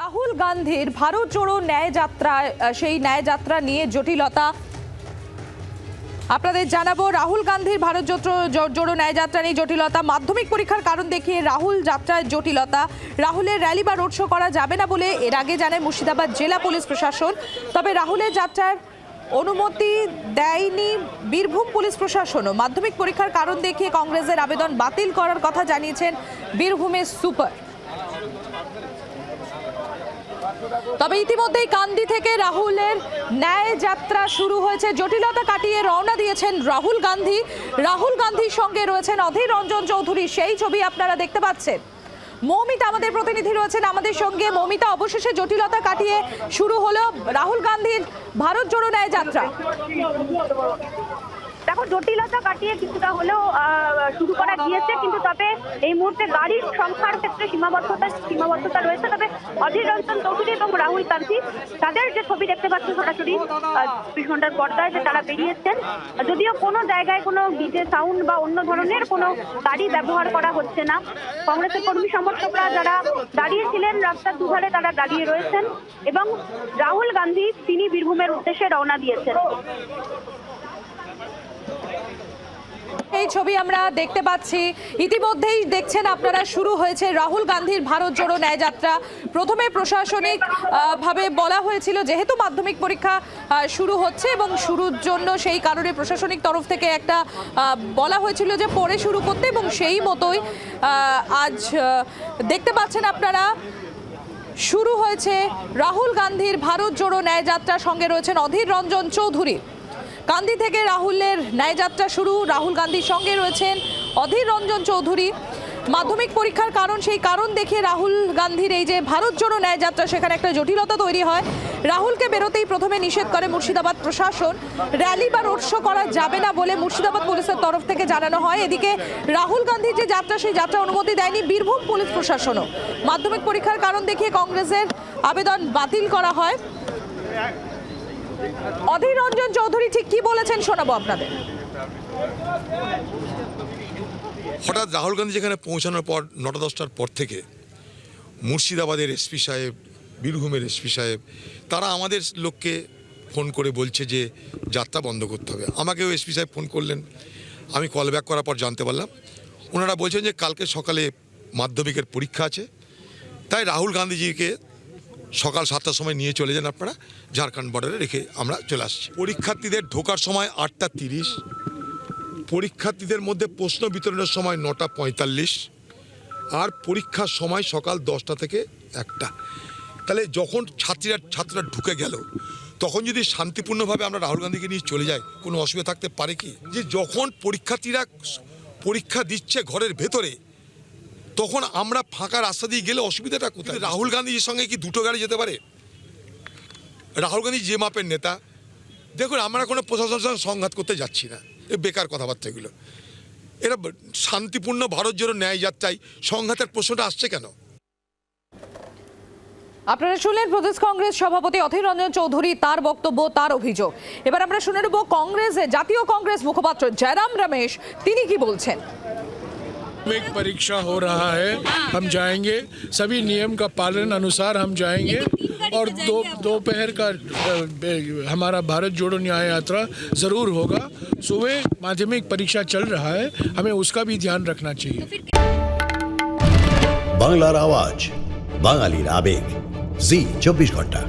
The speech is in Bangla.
রাহুল গান্ধীর ভারত জোড়ো ন্যায় যাত্রা সেই ন্যায় যাত্রা নিয়ে জটিলতা। আপনাদের জানাব, রাহুল গান্ধীর ভারত জোড়ো ন্যায় যাত্রা নিয়ে জটিলতা। মাধ্যমিক পরীক্ষার কারণ দেখিয়ে রাহুল যাত্রায় জটিলতা। রাহুলের র্যালি বা রোড শো করা যাবে না বলে এর আগে জানায় মুর্শিদাবাদ জেলা পুলিশ প্রশাসন। তবে রাহুলের যাত্রার অনুমতি দেয়নি বীরভূম পুলিশ প্রশাসনও। মাধ্যমিক পরীক্ষার কারণ দেখিয়ে কংগ্রেসের আবেদন বাতিল করার কথা জানিয়েছেন বীরভূমের সুপার। তবে ইতিমধ্যেই কান্দি থেকে রাহুলের ন্যায় যাত্রা শুরু হয়েছে। জটিলতা কাটিয়ে রওনা দিয়েছেন রাহুল গান্ধী। রাহুল গান্ধীর সঙ্গে রয়েছেন অধীর রঞ্জন চৌধুরী। সেই ছবি আপনারা দেখতে পাচ্ছেন। মৌমিতা আমাদের প্রতিনিধি রয়েছেন আমাদের সঙ্গে। মৌমিতা, অবশেষে জটিলতা কাটিয়ে শুরু হলো রাহুল গান্ধীর ভারত জোড়ো ন্যায় যাত্রা। দেখো, জটিলতা কাটিয়ে কিছুটা হলেও শুরু করা গিয়েছে, কিন্তু তবে এই মুহূর্তে গাড়ির সংখ্যার ক্ষেত্রে সীমাবদ্ধতা সীমাবদ্ধতা রয়েছে। তবে অধীর রঞ্জন চৌধুরী এবং রাহুল গান্ধী তাদের যে ছবি দেখতে পাচ্ছেন সরাসরি চব্বিশ ঘণ্টার পর্দায় যে তারা বেরিয়েছেন, যদিও কোনো জায়গায় কোনো ডিজে সাউন্ড বা অন্য ধরনের কোনো গাড়ি ব্যবহার করা হচ্ছে না। কংগ্রেসের কর্মী সমর্থকরা যারা দাঁড়িয়েছিলেন রাস্তার দুধারে, তারা দাঁড়িয়ে রয়েছেন এবং রাহুল গান্ধী, তিনি বীরভূমের উদ্দেশ্যে রওনা দিয়েছেন। এই ছবি আমরা দেখতে পাচ্ছি। ইতিমধ্যেই দেখছেন আপনারা, শুরু হয়েছে রাহুল গান্ধীর ভারত জোড়ো ন্যায় যাত্রা প্রথমে প্রশাসনিক ভাবে বলা হয়েছিল যেহেতু মাধ্যমিক পরীক্ষা শুরু হচ্ছে এবং শুরুর জন্য সেই কারণে প্রশাসনিক তরফ থেকে একটা বলা হয়েছিল যে পরে শুরু করতে এবং সেই মতোই আজ দেখতে পাচ্ছেন আপনারা, শুরু হয়েছে রাহুল গান্ধীর ভারত জোড়ো ন্যায় যাত্রার সঙ্গে রয়েছেন অধীর রঞ্জন চৌধুরী। কান্দি থেকে রাহুলের ন্যায়যাত্রা শুরু। রাহুল গান্ধীর সঙ্গে রয়েছেন অধীর রঞ্জন চৌধুরী। মাধ্যমিক পরীক্ষার কারণ, সেই কারণ দেখে রাহুল গান্ধীর এই যে ভারত জোড়ো ন্যায়যাত্রা, সেখানে একটা জটিলতা তৈরি হয়। রাহুলকে বেরোতেই প্রথমে নিষেধ করে মুর্শিদাবাদ প্রশাসন। র্যালি বা রোড শো করা যাবে না বলে মুর্শিদাবাদ পুলিশের তরফ থেকে জানানো হয়। এদিকে রাহুল গান্ধীর যে যাত্রা, সেই যাত্রা অনুমতি দেয়নি বীরভূম পুলিশ প্রশাসনও। মাধ্যমিক পরীক্ষার কারণ দেখিয়ে কংগ্রেসের আবেদন বাতিল করা হয়। অধীর রঞ্জন চৌধুরী ঠিক কি বলেছেন শোনাবো আপনাদের? হঠাৎ রাহুল গান্ধী যেখানে পৌঁছানোর পর নটা দশটার পর থেকে মুর্শিদাবাদের এসপি সাহেব, বীরভূমের এসপি সাহেব, তারা আমাদের লোককে ফোন করে বলছে যে যাত্রা বন্ধ করতে হবে। আমাকেও এসপি সাহেব ফোন করলেন। আমি কল ব্যাক করার পর জানতে পারলাম। ওনারা বলছেন যে কালকে সকালে মাধ্যমিকের পরীক্ষা আছে। তাই রাহুল গান্ধীজিকে সকাল সাতটার সময় নিয়ে চলে যান আপনারা, ঝাড়খণ্ড বর্ডারে রেখে আমরা চলে আসছি। পরীক্ষার্থীদের ঢোকার সময় আটটা তিরিশ, পরীক্ষার্থীদের মধ্যে প্রশ্ন বিতরণের সময় নটা পঁয়তাল্লিশ, আর পরীক্ষার সময় সকাল দশটা থেকে একটা। তাহলে যখন ছাত্রীরা, ছাত্ররা ঢুকে গেল, তখন যদি শান্তিপূর্ণভাবে আমরা রাহুল গান্ধীকে নিয়ে চলে যাই, কোনো অসুবিধা থাকতে পারে কি? যে যখন পরীক্ষার্থীরা পরীক্ষা দিচ্ছে ঘরের ভেতরে তখন আমরা ফাঁকা রাস্তা দিয়ে গেলে অসুবিধাটা কোথায়? রাহুল গান্ধীর সঙ্গে কি দুটো গাড়ি যেতে পারে? রাহুল গান্ধী যে মাপের নেতা। দেখুন, আমরা কোনো প্রশাসনের সঙ্গে সংঘাত করতে যাচ্ছি না। এ বেকার কথাবার্তা এগুলো এরা শান্তিপূর্ণ ভারত জোড়ো ন্যায় যাত্রায় সংঘাতের প্রশ্নটা আসছে কেন? আপনারা শুনলেন প্রদেশ কংগ্রেস সভাপতি অধীর রঞ্জন চৌধুরী, তার বক্তব্য, তার অভিযোগ। এবার আমরা শুনে নেব কংগ্রেসে জাতীয় কংগ্রেস মুখপাত্র জয়রাম রমেশ, তিনি কি বলছেন? एक परीक्षा हो रहा है हम जाएंगे सभी नियम का पालन अनुसार हम जाएंगे और दो दोपहर का अ, बे- हमारा भारत जोड़ो न्याय यात्रा ज़रूर होगा सुबह माध्यमिक परीक्षा चल रहा है हमें उसका भी ध्यान रखना चाहिए বাংলার আওয়াজ বাঙালির আবেগ জি চব্বিশ ঘন্টা